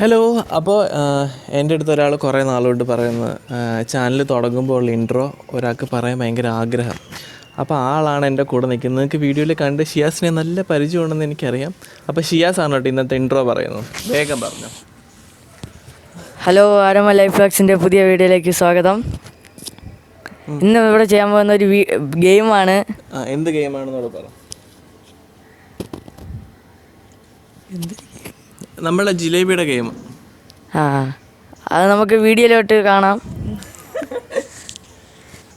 Hello അപ്പോൾ എന്റെ അടുത്ത് ഒരാൾ കുറേ നാളുകൊണ്ട് പറയുന്നത് ചാനൽ തുടങ്ങുമ്പോൾ ഉള്ള ഇൻട്രോ ഒരാൾക്ക് പറയാൻ ഭയങ്കര ആഗ്രഹം. അപ്പോൾ ആ ആളാണ് എന്റെ കൂടെ നിൽക്കുന്നത്. നിങ്ങൾക്ക് വീഡിയോയിൽ കണ്ട് ഷിയാസിനെ നല്ല പരിചയമുണ്ടെന്ന് എനിക്കറിയാം. അപ്പോൾ ഷിയാസ് ആണ് കേട്ടോ ഇന്നത്തെ ഇൻട്രോ പറയുന്നത്. വേഗം പറഞ്ഞു. ഹലോ ആരമ ലൈഫ് ആക്സിന്റെ പുതിയ വീഡിയോയിലേക്ക് സ്വാഗതം. ഇന്ന് ഇവിടെ ചെയ്യാൻ പോകുന്ന ഒരു ഗെയിമാണ്. എന്ത് ഗെയിമാണെന്നോട് പറ. നമ്മളെ ജിലേബിയുടെ ഗെയിം ആ അത് നമുക്ക് വീഡിയോയിലോട്ട് കാണാം.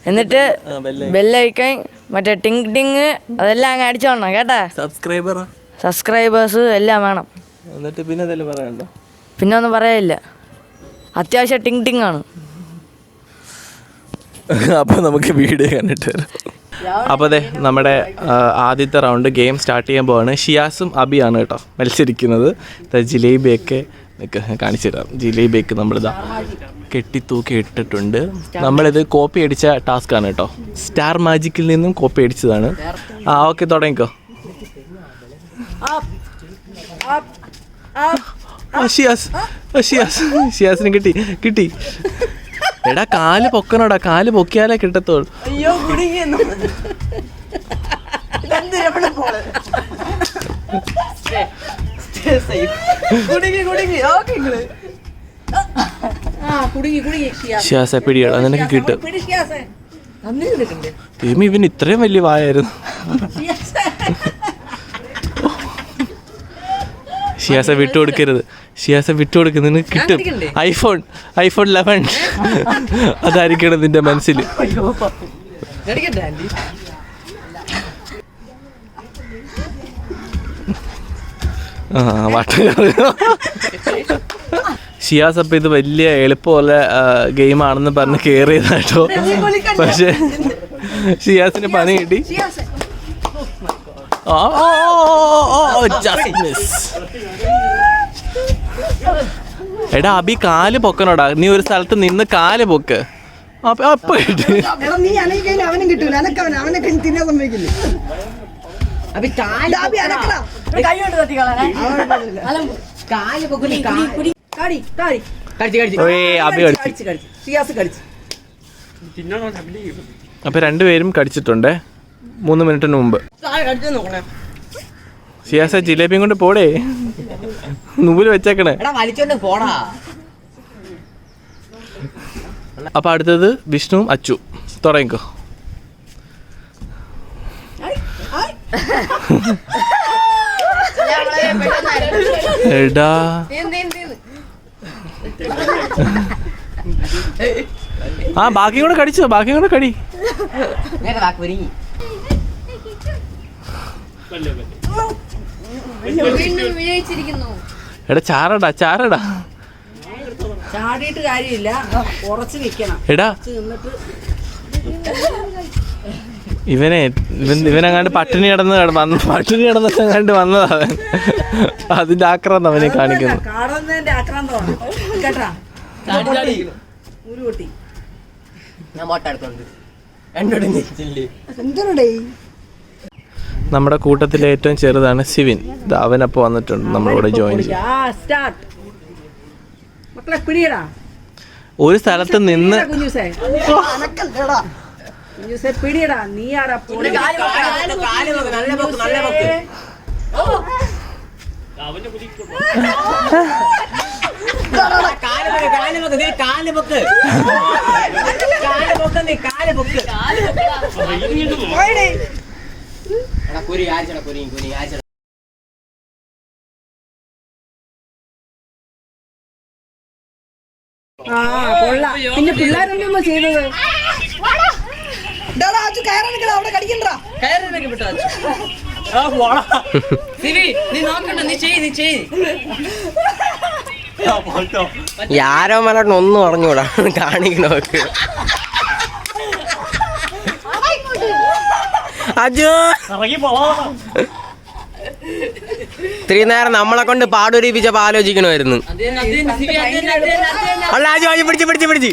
എന്നിട്ട് ബെല്ലൈക്കൻ മറ്റേ ടിങ് ടിങ് അതെല്ലാം അങ്ങ് അടിച്ചോണം കേട്ടാ? സബ്സ്ക്രൈബർ സബ്സ്ക്രൈബേഴ്സ് എല്ലാം വേണം. എന്നിട്ട് പിന്നെ പറയണ്ടോ പിന്നെ ഒന്നും പറയാനില്ല അത്യാവശ്യം ടിങ് ടിങ് ആണ്. അപ്പോൾ നമുക്ക് വീഡിയോ കണ്ടിട്ട് വരാം. അപ്പോൾ അതെ നമ്മുടെ ആദ്യത്തെ റൗണ്ട് ഗെയിം സ്റ്റാർട്ട് ചെയ്യാൻ പോവാണ്. ഷിയാസും അബിയാണ് കേട്ടോ മത്സരിക്കുന്നത്. ജിലേബിയൊക്കെ നിക്ക് കാണിച്ചു തരാം. ജിലേബിയൊക്കെ നമ്മളിതാ കെട്ടിത്തൂക്കി ഇട്ടിട്ടുണ്ട്. നമ്മളിത് കോപ്പി അടിച്ച ടാസ്ക് ആണ് കേട്ടോ. സ്റ്റാർ മാജിക്കിൽ നിന്നും കോപ്പി അടിച്ചതാണ്. ആ ഓക്കെ തുടങ്ങിക്കോ. ഷിയാസ് ഷിയാസ് ഷിയാസിന് കിട്ടി കിട്ടി. എടാ കാൽ പൊക്കണോടാ കാൽ പൊക്കിയാലേ കിട്ടത്തുള്ളൂ. അയ്യോ കുടുങ്ങിയെന്നു. കുടുങ്ങി കുടുങ്ങി. ഓക്കെ ആ കുടുങ്ങി കുടുങ്ങി ഷിയാസ. പിടിയടാ നിനക്ക് കിട്ടും. ഇവൻ ഇത്രയും വലിയ വായായിരുന്നു. ഷിയാസ. വിട്ടുകൊടുക്കരുത് ഷിയാസ വിട്ടു കൊടുക്കുന്നതിന് കിട്ടും. IPhone iPhone eleven. അതായിരിക്കണം നിന്റെ മനസ്സിൽ ആ ഷിയാസ് അപ്പം ഇത് വലിയ എളുപ്പമുള്ള ഗെയിമാണെന്ന് പറഞ്ഞ് കയറിയതാട്ടോ പക്ഷേ ഷിയാസിന് പണി കിട്ടി. ആ, എടാ അബി കാൽ പൊക്കണോടാ. നീ ഒരു സ്ഥലത്ത് നിന്ന് കാൽ പൊക്ക്. അപ്പൊ നീ അനക്കില്ല അവനും കിട്ടൂല. അനക്കവൻ അവനെ തിന്നാൻ സമ്മതിക്കില്ല. അപ്പൊ രണ്ടുപേരും കടിച്ചിട്ടുണ്ട്. മൂന്ന് മിനിറ്റിന് മുമ്പ്. നോക്കണേ. ഷിയാസ ജിലേബിയും കൊണ്ട് പോടേ. നൂൽ വെച്ചേക്കണേ. വലിച്ചോണ്ട് പോടാ. അപ്പൊ അടുത്തത് വിഷ്ണുവും അച്ചു. തുടങ്ങിക്കോ. എടാ. ആ ബാക്കി കൂടെ കടിച്ചോ ബാക്കി കൂടെ കടി. എടാ ചാറടാ ചാറടാ ചാടിയിട്ട് കാര്യമില്ല. ഉറച്ചു നിൽക്കണം. എടാ. ഇവനെ ഇവൻ ഇവനങ്ങാണ്ട് പട്ടിണി കിടന്ന് കിട- വന്ന് പട്ടിണി കിടന്നിട്ടങ്ങാണ്ട് വന്നതാ അവൻ. അതിന്റെ ആക്രാന്ത അവനെ കാണിക്കുന്നു. ഞാൻ മോട്ട എടുത്തോണ്ട് എന്നോട് നമ്മുടെ കൂട്ടത്തിലെ ഏറ്റവും ചെറുതാണ് സിവിൻ. ദാ അവനപ്പോൾ വന്നിട്ടുണ്ട് നമ്മളിവിടെ ജോയിൻ ചെയ്യും ആ സ്റ്റാർട്ട് മക്കളെ പിടിയടാ ഒരു സ്ഥലത്ത് നിന്ന് കാൽ പൊക്ക് എടാ കുരി ആരിച്ചടാ കുരി കുരി ആരിച്ചടാ? ആ കൊള്ളാം. പിന്നെ പിള്ളേരൊന്നും ചെയ്തത്. അവിടെ കടിക്കണ്ടാ? യാരോ മലട്ട് ഒന്നും അറിഞ്ഞൂടാ. കാണിക്കണോക്ക് അജു. ഇത്രയും നേരം നമ്മളെ കൊണ്ട് പാടൊരിപ്പിച്ചപ്പോ ആലോചിക്കണമായിരുന്നു. അല്ല അജു അജു പിടിച്ച് പിടിച്ച് പിടിച്ച്.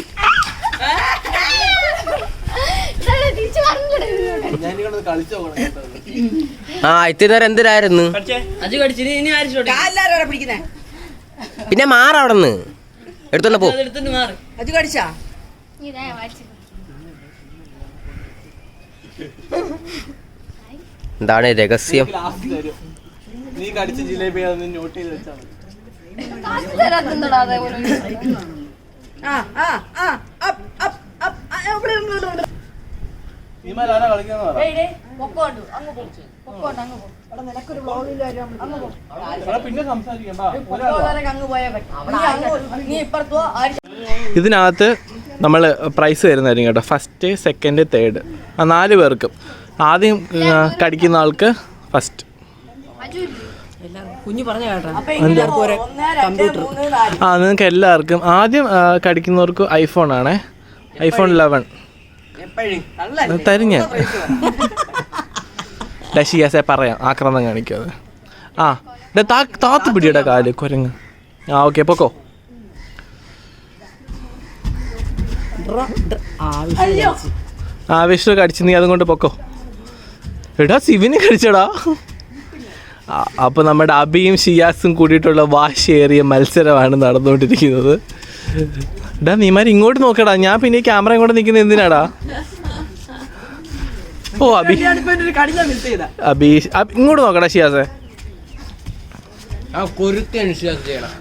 ആ ഇത്തിരി നേരം എന്തിനായിരുന്നു പിന്നെ മാറ അവിടെ നിന്ന് എടുത്തോണ്ട് പോ. അജു കടിച്ചാ? എന്താണ് രഹസ്യം? നീ കടിച്ച ജിലേബി അതൊന്ന് നോട്ട് ചെയ്ത് വെച്ചാൽ. ഇതിനകത്ത് നമ്മൾ പ്രൈസ് തരുന്നതായിരിക്കും കേട്ടോ. ഫസ്റ്റ് സെക്കൻഡ് തേർഡ് ആ നാല് പേർക്കും. ആദ്യം കടിക്കുന്ന ആൾക്ക് ഫസ്റ്റ് ആ നിങ്ങൾക്ക് എല്ലാവർക്കും ആദ്യം ആ, കടിക്കുന്നവർക്ക് ഐഫോൺ ആണേ. ഐഫോൺ ലെവൻ തരും ഞാൻ ഡഷിയാസെ പറയാം ആക്രമണം കാണിക്കാതെ. ആ താത്ത് പിടിയുടെ കാൽ കുരങ്ങ്. ആ ഓക്കെ പൊക്കോ. ആ വിഷ്ണു കടിച്ച് നീ അതും കൊണ്ട് പൊക്കോ. എടാ സിവിനെ കടിച്ചടാ. അപ്പോൾ അപ്പൊ നമ്മുടെ അബിയും ഷിയാസും കൂടിയിട്ടുള്ള വാശിയേറിയ മത്സരമാണ് നടന്നുകൊണ്ടിരിക്കുന്നത്. എടാ നീമാര് ഇങ്ങോട്ട് നോക്കടാ. ഞാൻ പിന്നെ ക്യാമറ ഇങ്ങോട്ട് നിൽക്കുന്നത് എന്തിനാടാ? ഓ അബി. അബി അബ് ഇങ്ങോട്ട് നോക്കടാ ഷിയാസെ. ആ കുരുക്കനുസരിച്ച് ചെയ്യണം